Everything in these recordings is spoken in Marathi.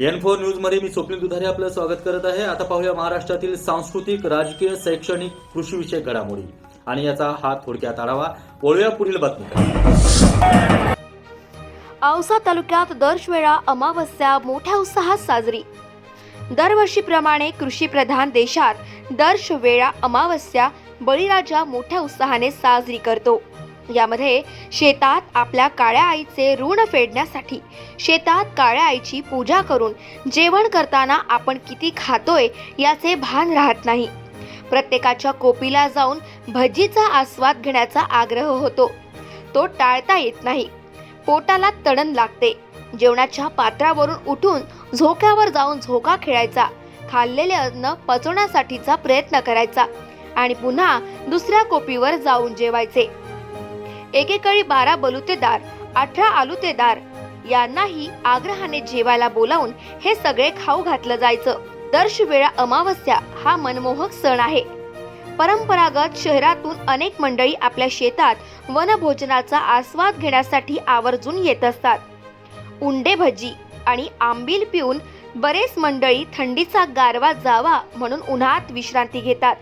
एन फोर न्यूजमध्ये मी स्वप्नील दुधारे आपलं स्वागत करत आहे. आता पाहूया महाराष्ट्रातील सांस्कृतिक राजकीय शैक्षणिक कृषी विषयक घडामोडी. आणि याचा हा थोडक्यात आढावा वळूया पुढील बातमी औसा तालुक्यात दरवेळा अमावस्या मोठ्या उत्साहात साजरी. दरवर्षीप्रमाणे कृषीप्रधान देशात दर्शवेळा अमावस्या बळीराजा मोठ्या उत्साहाने साजरी करतो. यामध्ये शेतात आपल्या काळ्या आईचे ऋण फेडण्यासाठी शेतात काळ्या आईची पूजा करून जेवण करताना आपण किती खातोय याचे भान राहत नाही. प्रत्येकाच्या कोपीला जाऊन भजीचा आस्वाद घेण्याचा आग्रह होतो. तो टाळता येत नाही. पोटाला तडण लागते. जेवणाच्या पात्रावरून उठून झोक्यावर जाऊन झोका खेळायचा. खाल्लेले अन्न पचवण्यासाठीचा प्रयत्न करायचा आणि पुन्हा दुसऱ्या कोपीवर जाऊन जेवायचे. एकेकाळी बारा बलुतेदार अठरा आलुतेदार. यांनाही आग्रहाने जेवायला बोलावून हे सगळे खाऊ घातलं जायचं. दर्शवेळा अमावस्या हा मनमोहक सण आहे. परंपरागत शहरातून अनेक मंडळी आपल्या शेतात वनभोजनाचा आस्वाद घेण्यासाठी आवर्जून येत असतात. उंडे भजी आणि आंबील पिऊन बरेच मंडळी थंडीचा गारवा जावा म्हणून उन्हात विश्रांती घेतात.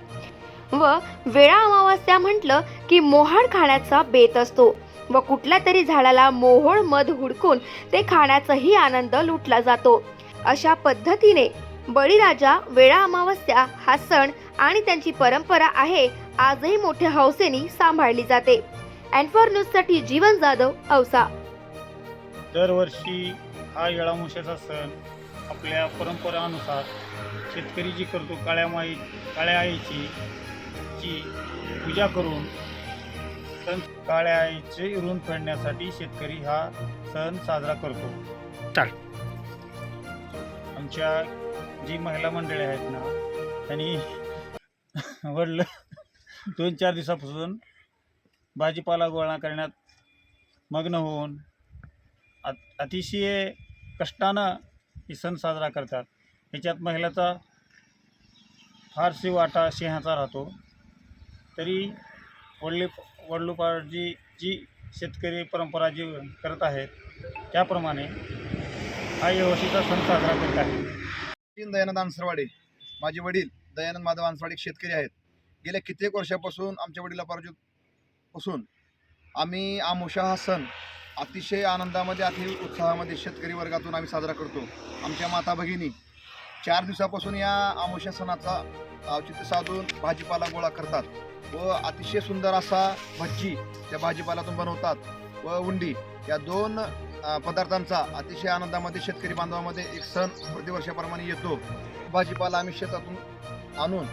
व वेळा अमावस्या म्हटलं की मोहाड खाण्याचा बेत असतो व कुठल्या तरी झाडाला मोहोळ मध हुडकून ते खाण्याचाही आनंद लुटला जातो. अशा पद्धतीने बळीराजा वेळा अमावस्या हा सण आणि त्यांची परंपरा आहे आजही मोठ्या हौसेने सांभाळली जाते. अँड फॉर न्यूजसाठी जीवन जाधव औसा. दरवर्षी हा येळामुशाचा सण आपल्या परंपरानुसार शेतकरी जी करतो काळ्या माई काळ्या आईची ची पूजा करून सण काळ्या आईचे ऋण फेडण्यासाठी शेतकरी हा सण साजरा करतो. आमच्या जी महिला मंडळी आहेत ना त्यांनी वडलं दोन चार दिवसापासून भाजीपाला गोळा करण्यात मग्न होऊन अत- अतिशय कष्टानं ही सण साजरा करतात. ह्याच्यात महिलाचा फारशी वाटा सिंहाचा राहतो. तरी वडली वडलोपार्जी जी शेतकरी परंपरा जी करत आहेत त्याप्रमाणे हा यावर्षीचा सण साजरा करत आहे. तीन दयानंद आनसरवाडे. माझे वडील दयानंद माधव आनसरवाडे शेतकरी आहेत. गेल्या कित्येक वर्षापासून आमच्या वडिलापासून आम्ही आमोशा हा सण अतिशय आनंदामध्ये अति उत्साहामध्ये शेतकरी वर्गातून आम्ही साजरा करतो. आमच्या माता भगिनी चार दिवसापासून या आमोशा सणाचा औचित्य साधून भाजीपाला गोळा करतात. व अतिशय सुंदर असा भज्जी त्या भाजीपाल्यातून बनवतात. व उंडी या दोन पदार्थांचा अतिशय आनंदामध्ये शेतकरी बांधवामध्ये एक सण प्रतिवर्षाप्रमाणे येतो. भाजीपाला आम्ही शेतातून आणून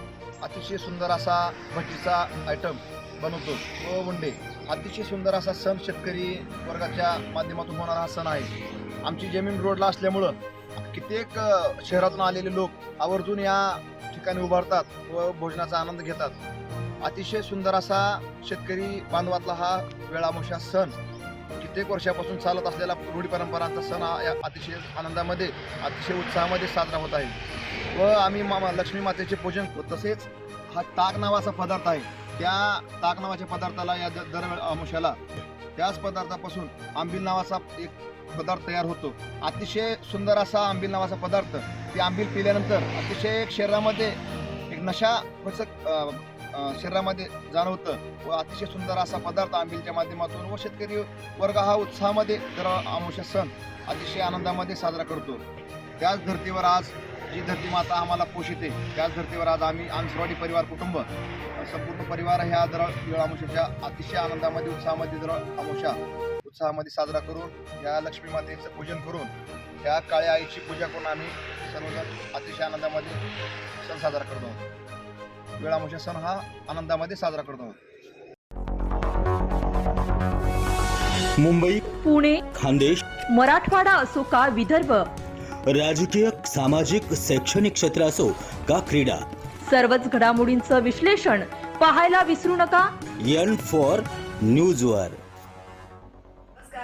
अतिशय सुंदर असा भजीचा आयटम बनवतो. व उंडे अतिशय सुंदर असा सण शेतकरी वर्गाच्या माध्यमातून होणारा हा सण आहे. आमची जमीन रोडला असल्यामुळं कित्येक शहरातून आलेले लोक आवर्जून या ठिकाणी उभारतात व भोजनाचा आनंद घेतात. अतिशय सुंदर असा शेतकरी बांधवातला हा वेळामोशा सण. कित्येक वर्षापासून चालत असलेला रूढी परंपरांचा सण हा या अतिशय आनंदामध्ये अतिशय उत्साहामध्ये साजरा होत आहे. व आम्ही मा लक्ष्मी मातेचे पूजन तसेच हा ताक नावाचा पदार्थ आहे. त्या ताक नावाच्या पदार्थाला या दर अंशाला त्याच पदार्थापासून आंबील नावाचा एक पदार्थ तयार होतो. अतिशय सुंदर असा आंबील नावाचा पदार्थ. ती आंबील पिल्यानंतर अतिशय एक शरीरामध्ये एक नशा प्रसक शरीरामध्ये जाणवतं व अतिशय सुंदर असा पदार्थ आंबीलच्या माध्यमातून व शेतकरी वर्ग हा उत्साहामध्ये दर अमावस्या सण अतिशय आनंदामध्ये साजरा करतो. त्याच धर्तीवर आज जी धरती माता आम्हाला पोषिते त्याच धर्तीवर आज आम्ही आमसरवाडी परिवार कुटुंब संपूर्ण परिवार ह्या दर अमावस्याच्या अतिशय आनंदामध्ये उत्साहामध्ये दर अमावस्या उत्साहामध्ये साजरा करून या लक्ष्मी मातेचं पूजन करून त्या काळ्या आईची पूजा करून आम्ही सर्वजण अतिशय आनंदामध्ये सण साजरा करतो आहोत. वेळामोशा सण हा आनंदामध्ये साजरा करतो आहोत. मुंबई पुणे खानदेश मराठवाडा असो का विदर्भ? राजकीय सामाजिक शैक्षणिक क्षेत्र असो का क्रीडा? सर्वच घडामोडींचं विश्लेषण पाहायला विसरू नका. एन फॉर न्यूज वर